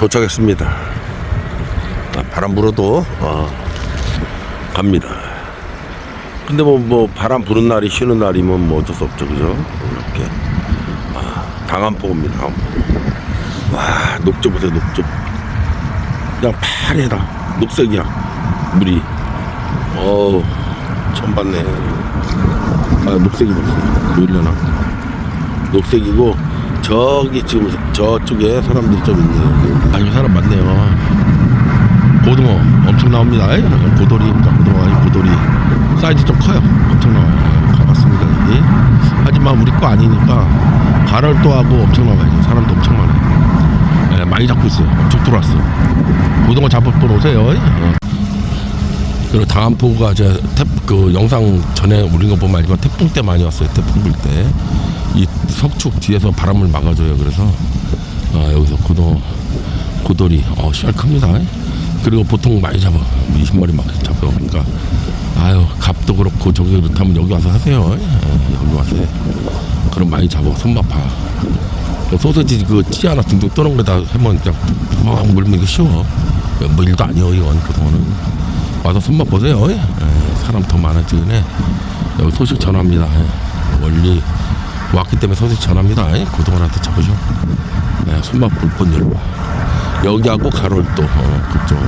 도착했습니다. 아, 바람 불어도 어, 갑니다. 근데 뭐, 뭐 바람 부는 날이 쉬는 날이면 뭐 어쩔 수 없죠, 그죠? 이렇게 아, 강한포입니다. 강한포. 와 녹조 보세요, 녹조. 그냥 파래다, 녹색이야 물이. 어우 처음 봤네. 아 녹색이 녹색. 보이려나? 녹색이고 저기 지금 저쪽에 사람들이 좀 있네요. 아, 여기 사람 많네요. 고등어 엄청 나옵니다. 에이, 고돌이, 고등어 아니 고돌이 사이즈 좀 커요. 엄청 나와요. 가봤습니다 여기. 하지만 우리 거 아니니까 가을도 하고 엄청 나와요. 사람도 엄청 많아요. 예, 많이 잡고 있어요. 엄청 들어왔어. 고등어 잡을 분 오세요. 어. 그리고 다음포가 제가 태, 그 영상 전에 올린 거 보면 알지만 태풍 때 많이 왔어요. 태풍 불 때. 이 석축 뒤에서 바람을 막아줘요. 그래서 아, 여기서 고도 고돌이 어 씨알 큽니다. 그리고 보통 많이 잡아 20마리 막 잡아. 그러니까 아유 값도 그렇고 저기 그렇다면 여기 와서 하세요. 예, 여기 와서 해. 그럼 많이 잡아. 손맛 봐. 그 소세지 그찌 하나 둥둥 떠는 거다 하면 그냥 막 물면 이게 쉬워. 뭐 일도 아니요 이건 그동안은. 와서 손맛 보세요. 예, 사람 더 많아지네. 여기 소식 전합니다. 예, 원리 왔기 때문에 소식 전합니다. 예, 고등어한테 잡으죠. 네, 손맛 열로 와. 여기하고 가롤도 어, 그쪽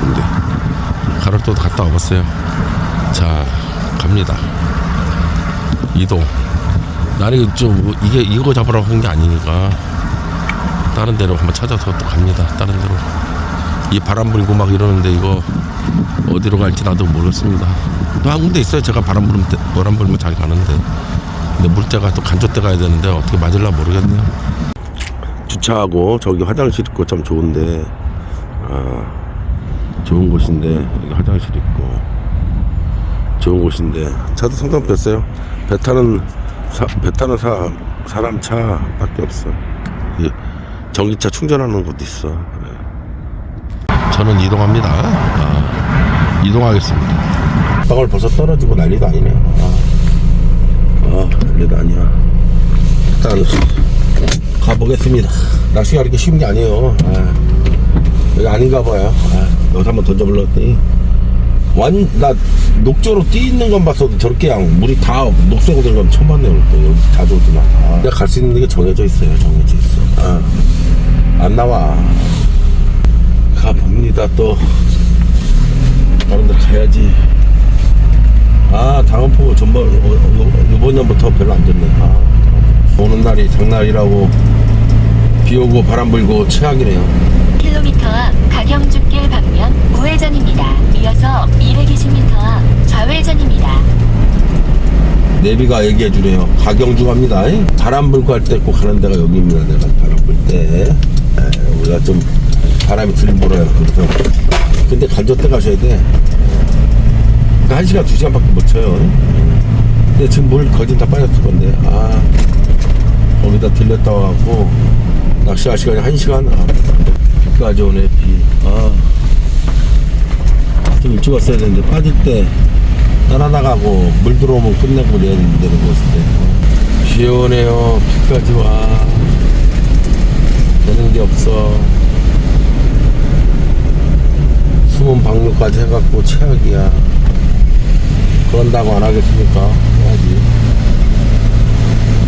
근데 가롤도 갔다 와봤어요. 자 갑니다. 이동. 나는 좀 이게 이거 잡으라고 한 게 아니니까 다른 데로 한번 찾아서 또 갑니다. 다른 데로. 이 바람 불고 막 이러는데 이거 어디로 갈지 나도 모르겠습니다. 또 한 군데 있어요. 제가 바람 불면 때- 바람 불면 잘 가는데. 근데 물때가 또 간조 때 가야 되는데 어떻게 맞을라 모르겠네요. 주차하고 저기 화장실 있고 참 좋은데 아 좋은 곳인데 여기 화장실 있고 좋은 곳인데 차도 상당 뺐어요. 배 타는 사, 배 타는 사, 사람 차밖에 없어. 이 전기차 충전하는 곳도 있어. 네. 저는 이동합니다. 아, 이동하겠습니다. 방울 벌써 떨어지고 난리도 아니네. 아, 아 난리도 아니야. 일단 가보겠습니다. 낚시가 이렇게 쉬운 게 아니에요. 아, 여기 아닌가 봐요. 아, 여기서 한번 던져볼랬더니 완, 나 녹조로 뛰 있는 건 봤어도 저렇게 그냥 물이 다 녹색으로 된 건 처음 봤네요. 또 여기 자주 오지만. 아, 내가 갈 수 있는 게 정해져 있어요. 정해져 있어. 아, 안 나와. 가봅니다 또. 다른 데 가야지. 아, 다음 포 전번, 어, 어, 이번 년부터 별로 안 좋네. 아, 오는 날이 장날이라고 비 오고 바람 불고 최악이네요. 킬로미터 앞 가경주길 방면 우회전입니다. 이어서 220m 앞 좌회전입니다. 내비가 얘기해 주네요. 가경주 갑니다. 잉? 바람 불고 할 때 꼭 가는 데가 여기입니다. 내가 바람 불 때. 에, 우리가 좀 바람이 덜 불어요. 그래서. 근데 간조 때 가셔야 돼. 그러니까 한 시간, 두 시간밖에 못 쳐요. 잉? 근데 지금 물 거진 다 빠졌을 건데. 아, 거기다 들렸다 와갖고, 낚시할 시간이 한 시간? 아, 비까지 오네, 비. 아. 좀 일찍 왔어야 되는데, 빠질 때 따라나가고 물 들어오면 끝내고 내야 되는 곳인데 시원해요 비까지 와 되는 게 없어 숨은 방류까지 해갖고 최악이야 그런다고 안 하겠습니까 해야지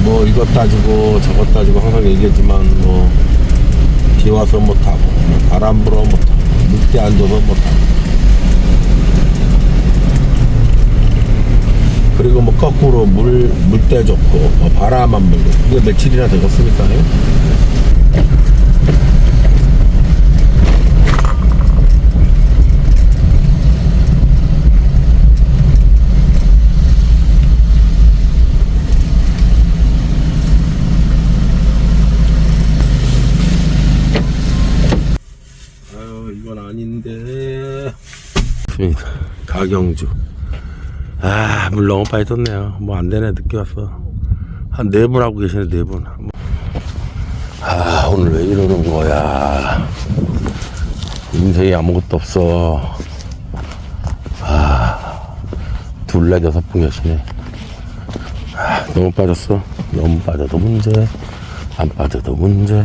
뭐 이것 따지고 저것 따지고 항상 얘기했지만 뭐 비 와서 못하고 뭐 바람 불어 못하고 물때 앉아서 못하고 그리고 뭐 거꾸로 물, 물때 좋고, 뭐 바람 안 불고. 그게 며칠이나 되겠습니까? 예? 아유, 이건 아닌데. 가경주. 아, 물 너무 많이 떴네요. 뭐 안 되네, 늦게 왔어. 한 네 분 하고 계시네, 네 분. 아, 오늘 왜 이러는 거야. 인생에 아무것도 없어. 아, 둘레 여섯 분 계시네. 아, 너무 빠졌어. 너무 빠져도 문제, 안 빠져도 문제.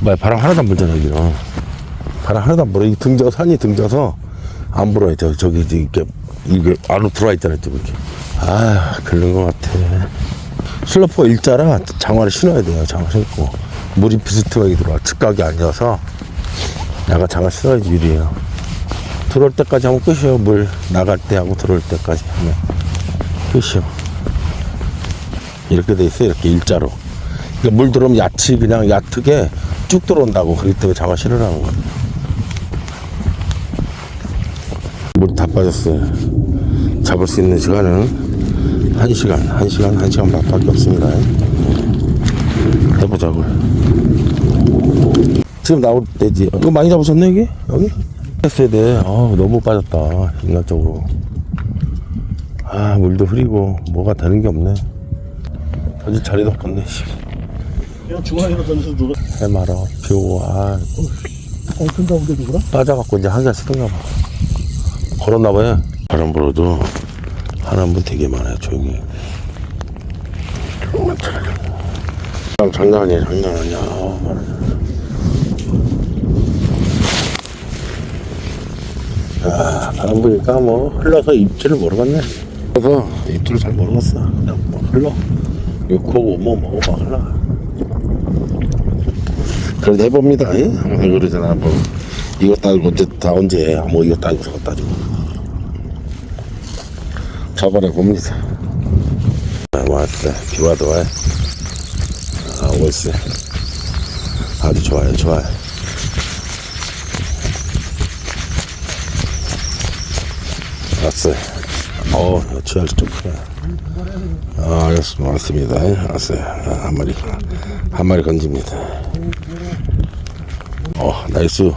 뭐 바람 하나도 안 불잖아 여기는 바람 하나도 안 불어 이 등져 산이 등져서 안 불어요. 저, 저기 이렇게 이게 안으로 들어와 있잖아요 또 이렇게. 아 그런 것 같아. 슬로퍼 일자라 장화를 신어야 돼요 장화 신고. 물이 비스듬하게 들어와. 즉각이 아니어서 내가 장화 신어야지 유리해요. 들어올 때까지 하면 끝이에요 물. 나갈 때 하고 들어올 때까지 하면. 끝이요. 이렇게 돼 있어요 이렇게 일자로. 그러니까 물 들어오면 얕이 그냥 얕게 쭉 들어온다고. 그렇기 때문에 장화 신으라는 거예요 물 다 빠졌어요 잡을 수 있는 시간은 한시간한시간한시간 반밖에 없습니다 해보자고요 지금 나올 때지 이거 많이 잡으셨네 여기? 여기? 했어야 돼 아, 너무 빠졌다 인간적으로 아 물도 흐리고 뭐가 되는 게 없네 던질 자리도 없겠네 씨. 그냥 중앙에서 던져서 놀아. 해마라 비 오고 아 어, 큰가 보게 누구라? 빠져갖고 이제 하기가 싫은가 봐 걸었나 봐요 바람 불어도 하는 분 되게 많아요 조용히 조금만 차라리 장난 아니야 장난 아니야 아, 말하자. 아, 바람 부니까 뭐 흘러서 입질을 모르겠네 그래서 입질을 잘 모르겠어 그냥 뭐 흘러 육호고 뭐 먹어봐 흘러 그래도 해봅니다. 예? 항상 그러잖아. 뭐 이거 따고 언제 다 언제 해? 뭐 이거 따고 저거 따지고 잡아내 봅니다. 아, 왔어. 비 와도 와. 아, 있어. 아주 좋아요, 좋아요. 왔어요. 어, 취할 좀 크네. 아, 알겠습니다. 왔습니다. 왔어요. 아, 한 마리, 한 마리 건집니다. 어, 나이스.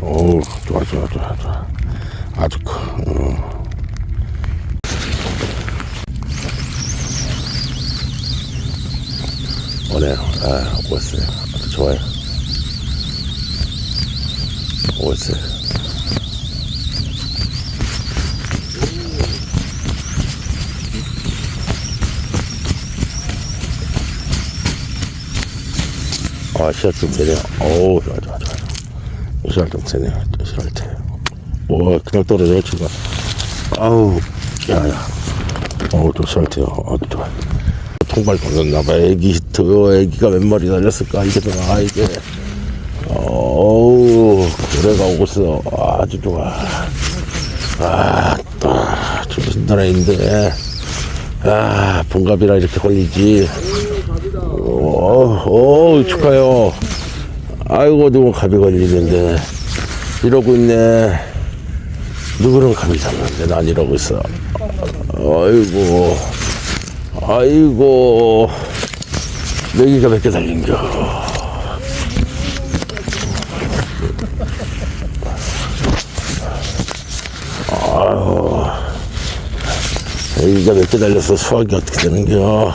오, 좋아, 좋아, 좋아, 좋아. 아주 커. 어. 오네요. 아, 오고 있어요. 아주 좋아요. 오고 있어요. 아, 시야 좀 되네요. 어우, 좋아, 좋아, 좋아. 시야 좀 되네요. 시야 돼. 와, 그냥 떨어져, 지금. 아우, 야, 야. 어우, 또 시야 돼요. 아주 좋아. 통발 건졌나봐. 애기 히트, 애기가 몇 마리 날렸을까? 이게 더, 아, 이게. 어우, 고래가 오고 있어. 아주 좋아. 아, 또, 좀 신나라인데. 아, 봉갑이라 이렇게 걸리지. 어, 어, 축하해요. 아이고, 누구 갑이 걸리는데. 이러고 있네. 누구는 갑이 잡는데 난 이러고 있어. 아이고, 아이고, 내기가 몇 개 달린겨. 아유, 내기가 몇 개 달려서 수학이 어떻게 되는겨.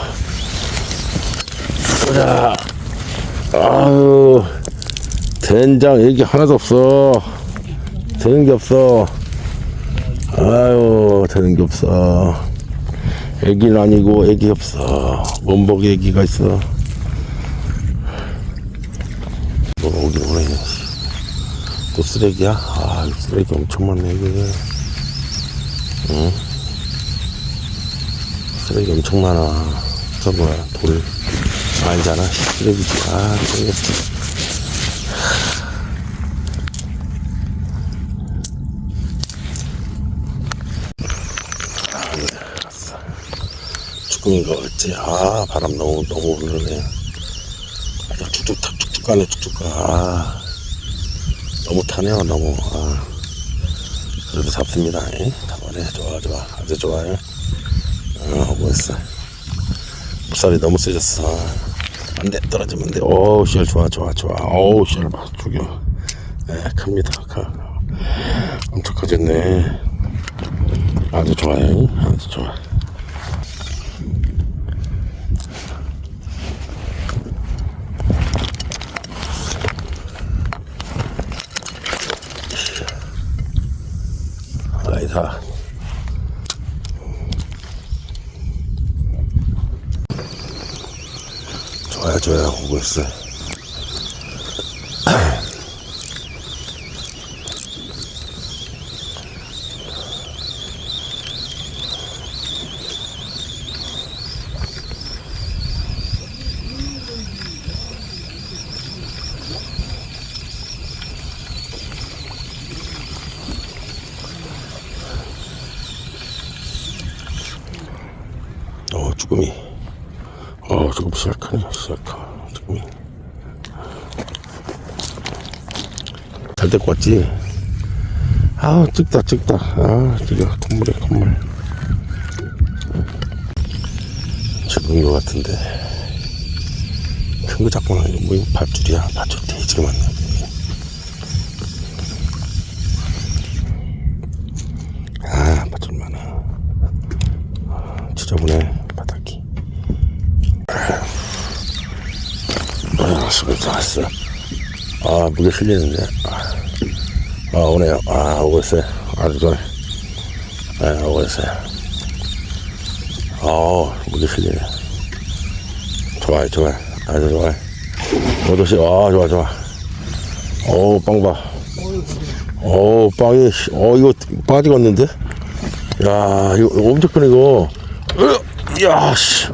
보자. 아유, 된장 얘기 하나도 없어. 되는 게 없어. 아유, 되는 게 없어. 애기는 아니고 애기 없어. 원복 애기가 있어. 뭐 오긴 오네. 또 쓰레기야? 아, 쓰레기 엄청 많네, 이게. 응? 쓰레기 엄청 많아. 저 뭐야, 돌. 알잖아. 쓰레기지. 아, 모르겠어. 아, 네, 알았어. 죽음인 것 같지? 아, 바람 너무, 너무 부르네. 아주 툭툭, 탁, 툭툭 가네, 툭툭 가. 아, 너무 타네요, 너무. 아, 그래도 잡습니다. 예? 잡아내. 좋아, 좋아. 아주 좋아요. 어, 하고 있어. 물살이 너무 세졌어. 안 돼, 떨어지면 안 돼. 어우, 씨알 좋아, 좋아, 좋아. 어우, 씨알 봐, 죽여. 네, 큽니다. 커. 엄청 커졌네. 아주 좋아요. 아주 좋아. 아이다. 좋아요. 잡아줘야 오고 있어요. 어, 쭈꾸미. 어, 조금 시작하네, 시작하. 쭈꾸미. 잘 데리고 왔지? 아, 찍다, 찍다. 아, 찍어. 콧물에, 콧물. 죽은 것 같은데. 큰 거 잡구나. 이거 뭐, 이거 밧줄이야. 밧줄 되지가 많네. 아, 밧줄 많아. 지저분해 바닥이 아 수고했어 왔어. 아 무게 실리는데. 아, 아 오네요. 아 오고 있어요. 아주 전에 네 오고 있어요. 아 무게 실리네. 좋아요 좋아요. 아주 좋아요. 오도시 아 좋아 좋아. 어우 빵봐. 어우 빵이 씨, 어 이거 빠지겠는데? 야 이거 엄청 큰 이거. 으, 야, 씨.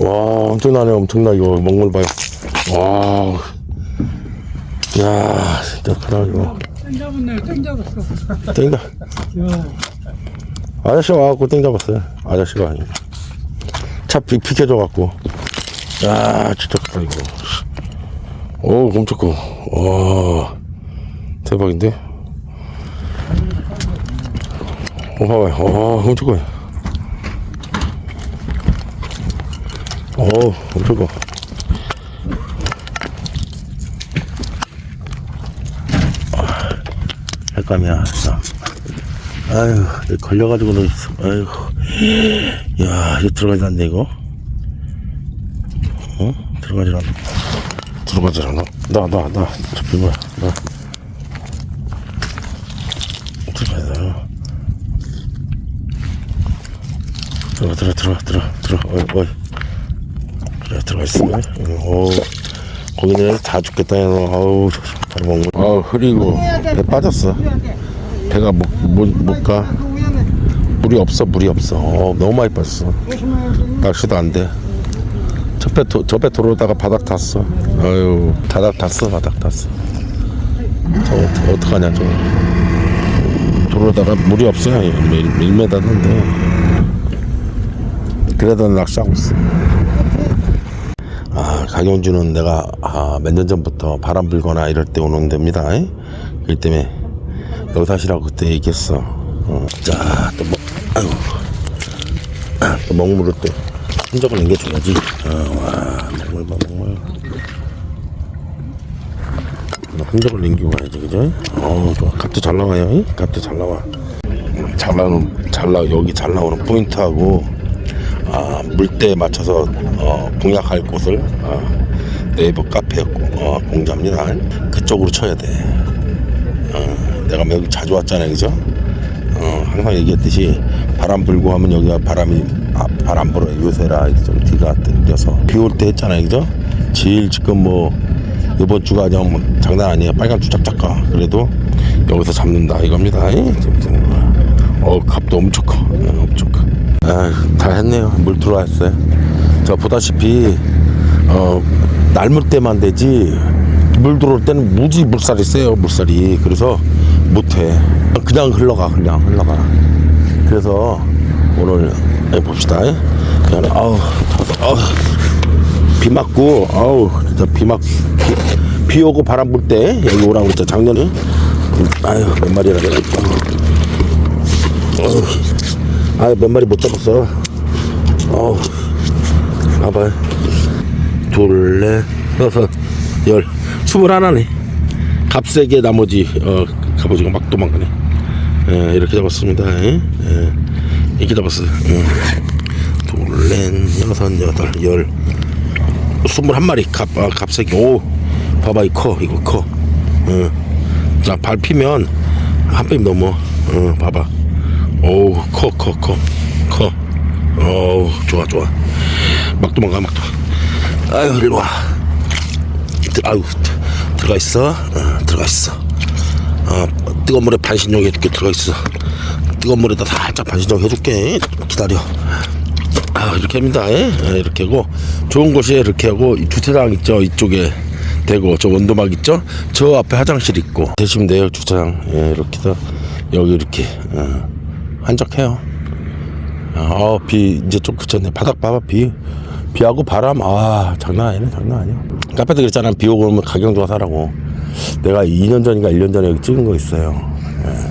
와, 엄청나네, 엄청나, 이거. 먹물 봐요. 와. 야, 진짜 크다, 이거. 땡 잡았네, 땡 잡았어. 땡다. 야, 아저씨가 와갖고 땡 잡았어요. 아저씨가 아니고. 차 비, 비켜줘갖고. 야, 진짜 크다, 이거. 오, 엄청 커. 와. 대박인데? 어, 봐봐요. 어, 엄청 커요. 어, 엄청 커. 아유, 내 걸려가지고는, 아유, 야, 이거 들어가지 않네, 이거? 어? 들어가지 않아. 들어가지 않아. 나, 나, 나. 저기 뭐야, 나. 들어가야 돼. 들어가, 들어가, 들어가, 들어가, 들어가, 어이, 어이. 들어가 있어. 응, 오, 거기는 다 죽겠다, 야, 너. 아우, 바로 먹는 거. 아우, 흐리고, 배 빠졌어. 배가 못, 못, 못 가. 물이 없어, 물이 없어. 어, 너무 많이 빠졌어. 낚시도 안 돼. 저배, 도, 저배 도로다가 바닥 탔어. 아유, 바닥 탔어, 바닥 탔어. 저, 어떡- 어떡하냐, 저. 도로다가 물이 없어요. 1, 1m던데. 그래도 낚시하고 있어. 아, 강용주는 내가 아, 몇 년 전부터 바람 불거나 이럴 때 오는 데입니다. 이? 그렇기 때문에 여기서 하시라고 그때 얘기했어. 어, 자, 또 뭐, 아유, 아, 또 먹물을 또 흔적을 남겨줘야지. 어, 와, 먹물 봐, 먹물. 어, 흔적을 남기고 가야지, 그죠? 어, 좋아. 값도 잘 나와요. 이? 값도 잘 나와. 잘 나오는, 잘 나, 여기 잘 나오는 포인트하고, 아, 물때에 맞춰서, 어, 공략할 곳을, 어, 네이버 카페, 어, 공지합니다. 그쪽으로 쳐야 돼. 어, 내가 여기 자주 왔잖아요, 그죠? 어, 항상 얘기했듯이 바람 불고 하면 여기가 바람이 아, 바람 불어 요새라 좀 뒤가 땡겨서 비 올 때 했잖아요, 그죠? 제일 지금 뭐 이번 주가 그냥 뭐 장난 아니에요. 빨간 주작 작 가. 그래도 여기서 잡는다 이겁니다. 이? 어, 값도 엄청 커. 예, 엄청 커. 했네요. 물 들어왔어요. 저 보다시피 어, 날물 때만 되지 물 들어올 때는 무지 물살이 세요 물살이. 그래서 못해. 그냥 흘러가 그냥 흘러가. 그래서 오늘 해 봅시다. 그냥 아우. 아우. 비 맞고 아우 진짜 비 맞, 비, 비 오고 바람 불 때 여기 오라고 그랬죠 작년에? 아유 몇 마리라 그래 아유 몇 마리 못 잡았어 아우 봐봐요 둘, 넷, 여섯, 열, 스물 하나네. 값세게 나머지 어, 갑오징어 막 도망가네. 예, 이렇게 잡았습니다. 예, 예, 이렇게 잡았어요. 예. 둘, 넷, 여섯, 여덟, 열, 스물 한 마리 값, 아, 값세게. 오, 봐봐 이 커, 이거 커. 예. 자, 밟히면 한 뼘 넘어. 어, 봐봐. 오, 커, 커, 커, 커. 어우, 좋아, 좋아. 막 도망가 막 도망가 아유 일로 와. 들- 아유 들어가 있어. 어, 들어가 있어. 어, 뜨거운 물에 반신욕 해줄게. 들어가 있어. 뜨거운 물에다 살짝 반신욕 해줄게. 기다려. 아 이렇게 합니다. 예? 예, 이렇게 하고. 좋은 곳에 이렇게 하고 이 주차장 있죠? 이쪽에 대고 저 원도막 있죠? 저 앞에 화장실 있고. 되시면 돼요 주차장. 예, 이렇게 해서 여기 이렇게 어, 한적해요 아, 비 이제 좀 그쳤네. 바닥 봐봐 비. 비하고 바람 아 장난 아니네 장난 아니야. 카페도 그랬잖아 비 오고 오면 가격 좋아서 하라고. 내가 2년 전인가 1년 전에 여기 찍은 거 있어요. 예.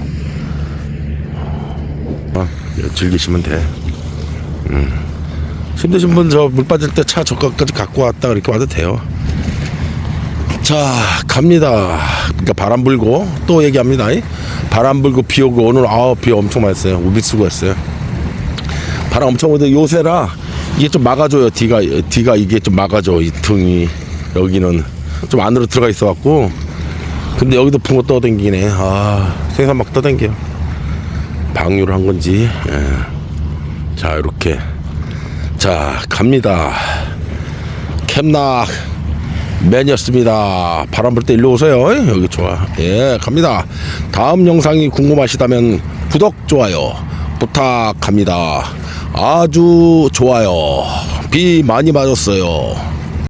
어, 즐기시면 돼. 음. 힘드신 분 저 물 빠질 때 차 저까지 갖고 왔다 이렇게 와도 돼요. 자 갑니다. 그러니까 바람 불고 또 얘기합니다. 이. 바람 불고 비 오고 오늘 아우 비 엄청 많이 어요 우비 쓰고 했어요. 바람 엄청 오는데 요새라 이게 좀 막아줘요. 뒤가 뒤가 이게 좀 막아줘 이 등이 여기는 좀 안으로 들어가 있어갖고 근데 여기도 붕어 떠댕기네. 아 생선 막 떠댕겨. 방류를 한 건지. 예. 자 이렇게 자 갑니다. 캠낙 맨이었습니다. 바람 불 때 일로 오세요. 여기 좋아. 예, 갑니다. 다음 영상이 궁금하시다면 구독, 좋아요 부탁합니다. 아주 좋아요. 비 많이 맞았어요.